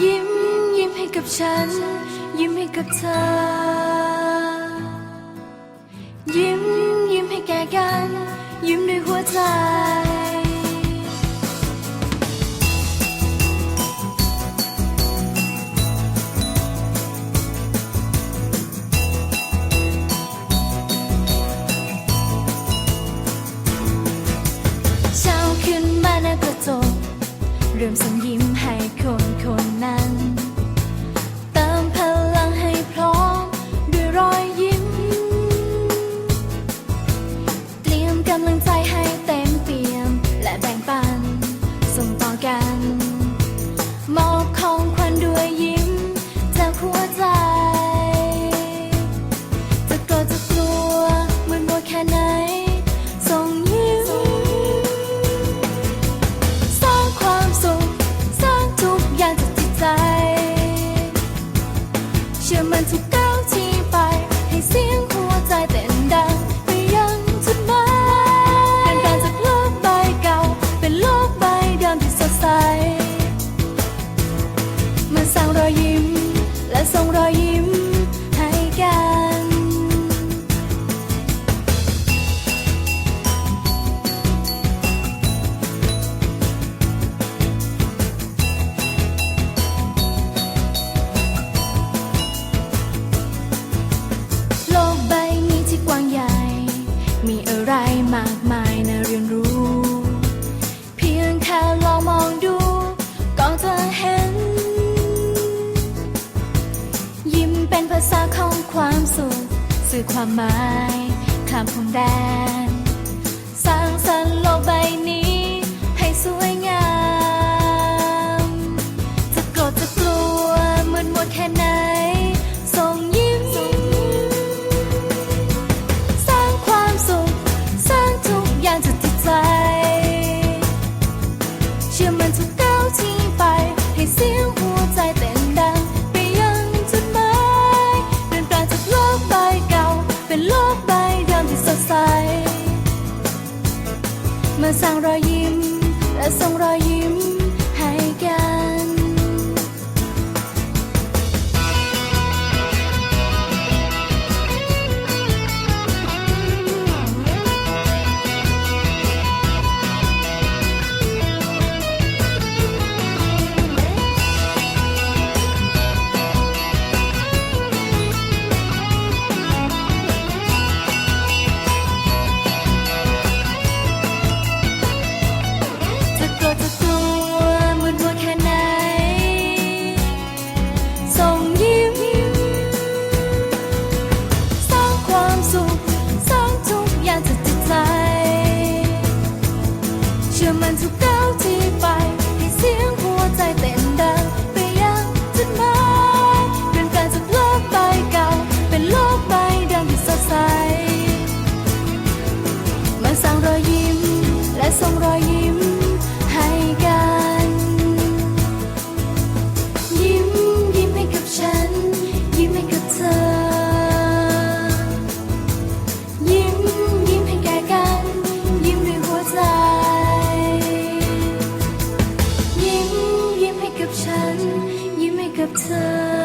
ยิ้มยิ้มให้กับฉัน ยิ้มให้กับเธอ ยิ้มยิ้มให้แก่กัน ยิ้มด้วยหัวใจ ทุก้าวที่ไป ให้เสียงหัวใจเต้นดัง ไปยังจุดหมายเปลี่ยปลงจกใบเก่า เป็นโลกใบเดิมที่สดใสมันสร้รอยยิ้มและส่งรอยยิ้ม เป็นภาษาของความสุข สื่อความหมายข้ามพรมแดน สร้างรอยยิ้ม และส่งรอยยิ้ม kept time.